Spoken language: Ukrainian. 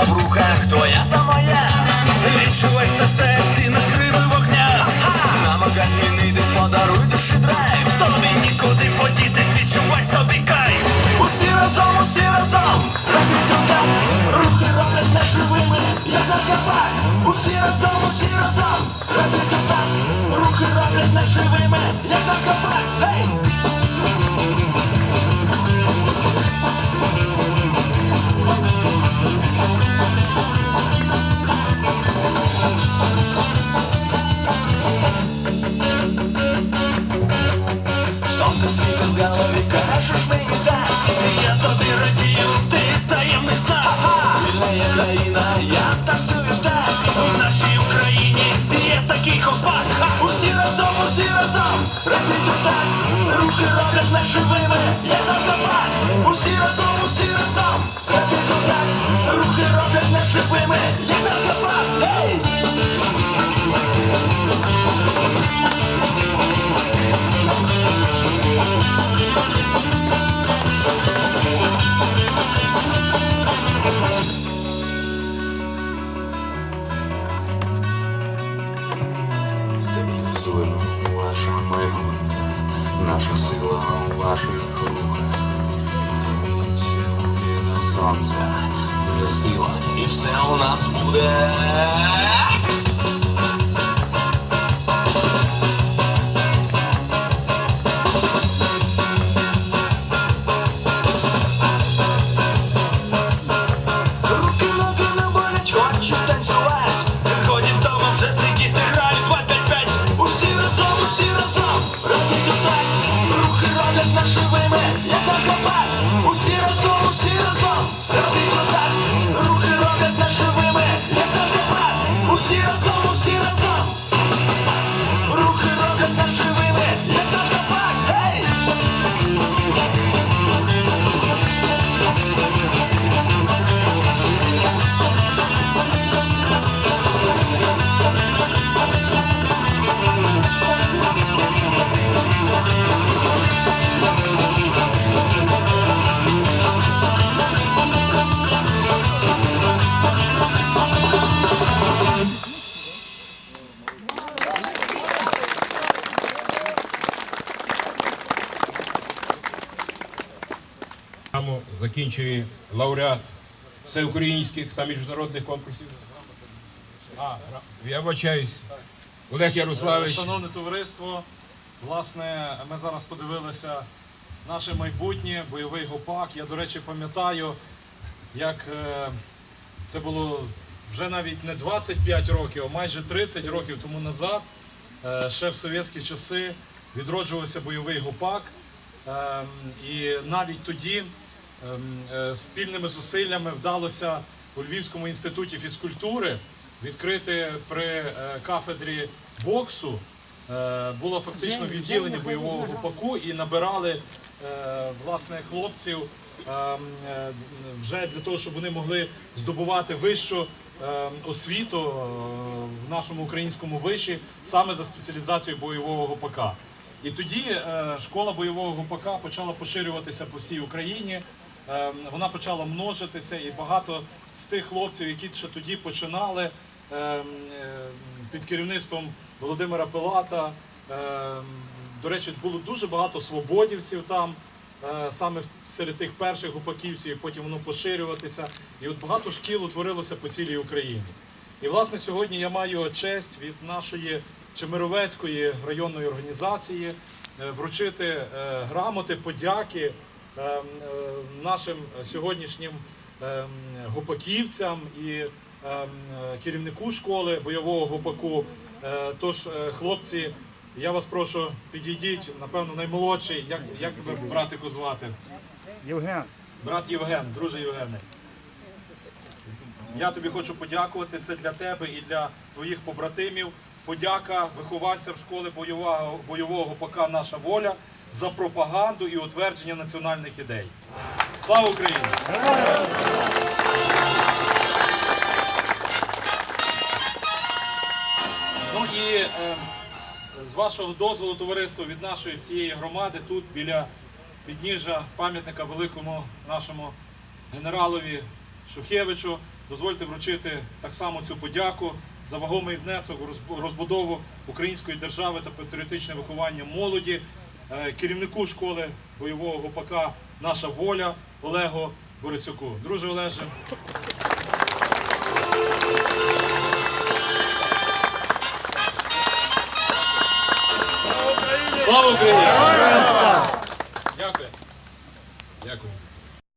Сила в руках твоя та моя, відчувай це серці, не стримуй вогня, намагать змінитись, подаруй душі драйв. Тобі нікуди подітись, відчувай собі кайф. Усі разом, усі разом, робіть так, руки роблять наш любими, як на капак, усі разом, усі разом, робіть так, руки роблять наш живими, як на капак разом, робіть так. Рухи роблять нас живими, є наш копак Усі разом, усі разом, робіть так. Рухи роблять нас живими, як наш копак Гей! Сонце, буде сила, і все у нас буде. Закінчує лауреат всеукраїнських та міжнародних конкурсів. А, я вибачаюсь. Олег Ярославович. Шановне товариство, власне, ми зараз подивилися наше майбутнє, бойовий гопак. Я, до речі, пам'ятаю, як е, це було вже навіть не 25 років, а майже 30 років тому назад. Е, ще в совєтські часи відроджувався бойовий гопак. Ем, І навіть тоді спільними зусиллями вдалося у Львівському інституті фізкультури відкрити при е, кафедрі боксу. е, Було фактично відділення бойового гупаку і набирали е, власне хлопців ем, е, вже для того, щоб вони могли здобувати вищу ем, освіту е, в нашому українському виші саме за спеціалізацією бойового гупака. І тоді е, школа бойового гупака почала поширюватися по всій Україні. Е, вона почала множитися, і багато з тих хлопців, які ще тоді починали е, е, під керівництвом Володимира Пилата. до речі, було дуже багато свободівців там, е, саме серед тих перших гупаківців, і потім воно поширюватися. І от багато шкіл утворилося по цілій Україні. І власне сьогодні я маю честь від нашої Чемеровецької районної організації е, вручити е, грамоти, подяки нашим сьогоднішнім е, гупаківцям і е, е, керівнику школи бойового гупаку. Е, Тож, е, хлопці, я вас прошу, підійдіть, напевно, наймолодший. Як, як тебе братику звати? Євген, Брат Євген, друже Євгене. Я тобі хочу подякувати. Це для тебе і для твоїх побратимів. Подяка вихованцям школи бойового, бойового ПК Наша воля за пропаганду і утвердження національних ідей. Слава Україні! Ну і е, з вашого дозволу, товариство, від нашої всієї громади тут біля підніжжя пам'ятника великому нашому генералові Шухевичу. Дозвольте вручити так само цю подяку за вагомий внесок у розбудову української держави та патріотичне виховання молоді, керівнику школи бойового гопака Наша воля Олегу Борисюку. Друже Олеже, Слава Україні!